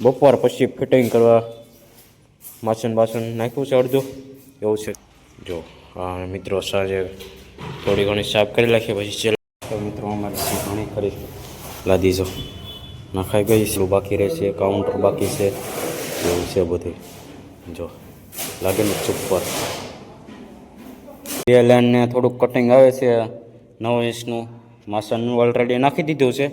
બપોર પછી ફિટિંગ કરવા માસન બાસણ નાખ્યું છે અડધું. એવું છે. જો હા મિત્રો સાંજે થોડી ઘણી સાફ કરી નાખીએ પછી છેલ્લે મિત્રો, અમારે ઘણી કરી લાદી જો, નાખાઈ ગઈ છે. બાકી રહેશે કાઉન્ટર બાકી છે. એવું છે બધું. જો, લાગે ને ચુપ્પર. બે લાઈનને થોડુંક કટિંગ આવે છે. નવ ઇંચનું માસનનું ઓલરેડી નાખી દીધું છે.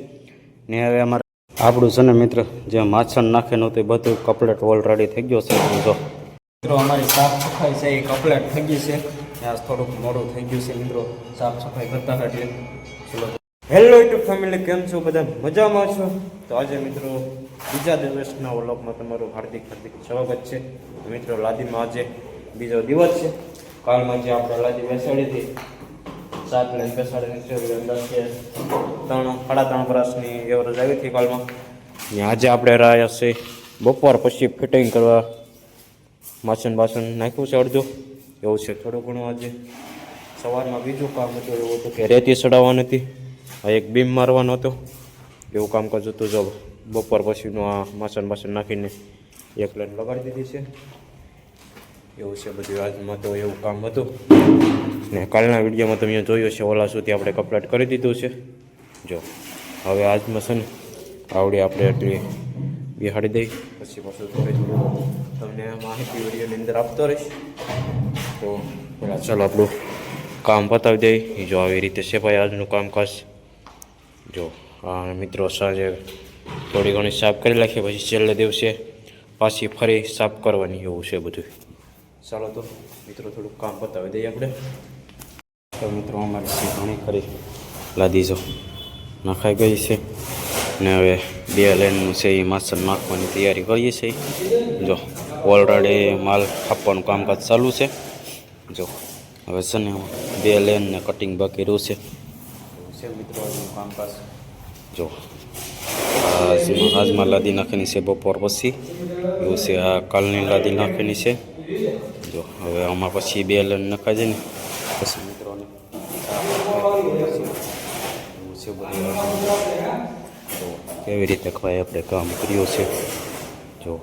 ને હવે અમારે આપણું છે ને મિત્ર, જે માછણ નાખે નહોતું એ બધું કપલેટ ઓલરેડી થઈ ગયો છે. જો. મિત્રો, અમારી સાફ સફાઈ છે, એ કપલેટ થઈ ગઈ છે. ત્યાં થોડુંક મોડું થઈ ગયું છે, મિત્રો. સાફ સફાઈ કરતા એટલે. ચલો. હેલો યુટ્યુબ ફેમિલી કેમ છો? બધા મજામાં છો? તો આજે મિત્રો, બીજા દિવસના વ્લોગમાં તમારું હાર્દિક હાર્દિક સ્વાગત છે. મિત્રો, લાદીમાં આજે બીજો દિવસ છે. કાલમાં જે આપણે લાદી બેસાડી હતી સાત ને બેસાડીને છે ત્રણ, સાડા ત્રણ વર્ષની એવરેજ આવી હતી કાલમાં આજે આપણે રહ્યા છે બપોર પછી ફિટિંગ કરવા માછન બાસણ નાખ્યું છે અડધું. એવું છે, થોડું ઘણું આજે. સવારમાં બીજું કામ હતું, એવું હતું કે રેતી ચડાવવાની હતી. આ એક બીમ મારવાનો હતો. એવું કામકાજ હતું, જો બપોર પછીનું આ માછન બાસણ નાખીને એક લાઈન લગાડી દીધી છે. એવું છે બધું આજમાં તો એવું કામ હતું. ને કાલના વિડીયોમાં તમે જોયું છે, ઓલા સુધી આપણે કપલેટ કરી દીધું છે. જો, હવે આજમાં છે ને, આવડી આપણે એટલી બિહાડી દઈ. પછી પાછું તમને માહિતી વિડીયોની અંદર આપતો રહીશ. તો પેલા ચાલો આપણું કામ પતાવી દઈ. જો આવી રીતે છે ભાઈ આજનું કામકાજ. જો, આ મિત્રો સાંજે થોડી ઘણી સાફ કરી નાખીએ પછી છેલ્લે દિવસે પાછી ફરી સાફ કરવાની એવું છે બધું. ચાલો તો મિત્રો થોડુંક કામ પતાવી દઈએ આપણે. તો મિત્રો અમારે ઘણી ખરી લાદી જો નખાઈ ગઈ છે. ને હવે બે લાઈનનું છે એ માસન નાખવાની તૈયારી કરીએ છીએ. જો ઓલરેડી માલ આપવાનું કામકાજ ચાલુ છે. જો હવે છે ને બે લેનને કટિંગ બાકી રહ્યું છે. મિત્રો કામકાજ. જો આજમાં લાદી નાખીની છે બપોર પછી એવું છે આ કાલની લાદી નાખીની છે. જો. હવે આમાં પછી બે લન નખાજે ને. પછી મિત્રોને. એવું છે બધું. જો કેવી રીતે ભાઈ આપણે કામ કર્યું છે. જો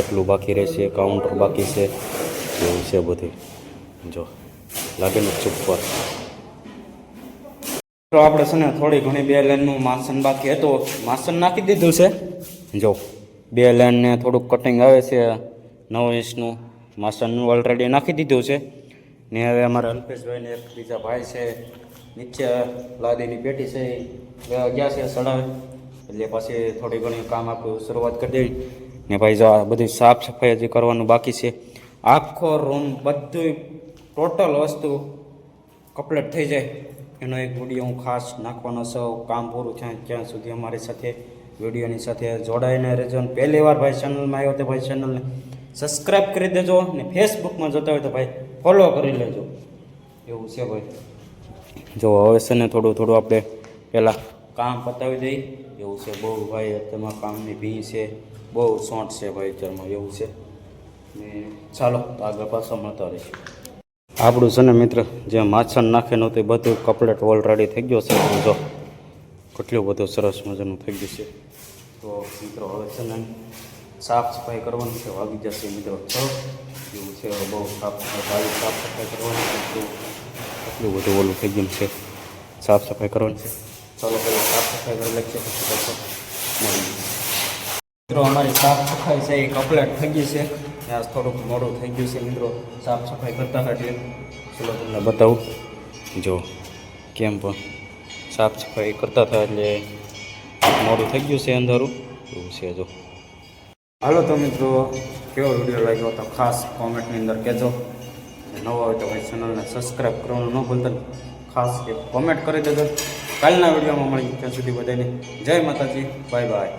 એટલું બાકી રહેશે કાઉન્ટર બાકી છે. એવું છે બધું. જો લાગે ને પર. તો આપણે છે ને થોડી ઘણી બે લેનનું માસન બાકી હતું. માસન નાખી દીધું છે. જો બે લેનને થોડુંક કટિંગ આવે છે. નવ ઇંચનું. માસનનું ઓલરેડી નાખી દીધું છે. ને હવે અમારા અલ્પેશભાઈને એક બીજા ભાઈ છે. નીચે લાદીની પેટી છે. ગયા છે સડાવે એટલે પછી થોડી ઘણી કામ આપણું શરૂઆત કરી દેવી. ને ભાઈ જો બધી સાફ સફાઈ હજી કરવાનું બાકી છે. આખો રૂમ બધું ટોટલ વસ્તુ કમ્પ્લીટ થઈ જાય. એનો એક વીડિયો હું ખાસ નાખવાનો છું. કામ પૂરું થાય ત્યાં સુધી અમારી સાથે, વિડીયોની સાથે જોડાઈને રહેજો. પહેલી વાર ભાઈ ચેનલમાં આવ્યો તો ભાઈ ચેનલને સબસ્ક્રાઈબ કરી દેજો ને ફેસબુકમાં જોતા હોય તો ભાઈ ફોલો કરી લેજો. એવું છે ભાઈ. જો હવે છે ને થોડું થોડું આપણે પહેલાં કામ પતાવી દઈએ એવું છે, બહુ ભાઈ અત્યારમાં કામની ભી છે, બહુ શોર્ટ છે ભાઈ અત્યારમાં, એવું છે. ને ચાલો આગળ પાછો મળતા રહીશું. આપણું છે ને મિત્ર, જે માછણ નાખે નહોતું એ બધું કપલેટ ઓલરેડી થઈ ગયો છે. જો, કેટલું બધું સરસ મજાનું થઈ ગયું છે. તો મિત્રો, હવે છે ને સાફ સફાઈ કરવાની છે, વાગી જશે મિત્રો. છ. એવું છે બહુ સાફ સફાઈ સાફ સફાઈ કરવાની છે એટલું બધું ઓલું થઈ ગયું છે. સાફ સફાઈ કરવાની છે. ચાલો પહેલાં સાફ સફાઈ કરી લખીએ પછી પાછો મિત્રો, અમારી સાફ સફાઈ છે એ કમ્પ્લીટ થઈ ગઈ છે. ત્યાં થોડુંક મોડું થઈ ગયું છે, મિત્રો. સાફ સફાઈ કરતા એટલે ચલો તમને બતાવું. જો, કેમ પણ સાફ સફાઈ કરતા હતા એટલે મોડું થઈ ગયું છે અંધારું. એવું છે, જો. હાલો તો મિત્રો, કેવો વીડિયો લાગ્યો? તો ખાસ કોમેન્ટની અંદર કહેજો. નવો હોય તો મારી ચેનલને સબસ્ક્રાઈબ કરવાનું ન ભૂલતા ખાસ એક કોમેન્ટ કરી દેજો. કાલના વિડીયોમાં મળી ત્યાં સુધી બધાને. જય માતાજી બાય બાય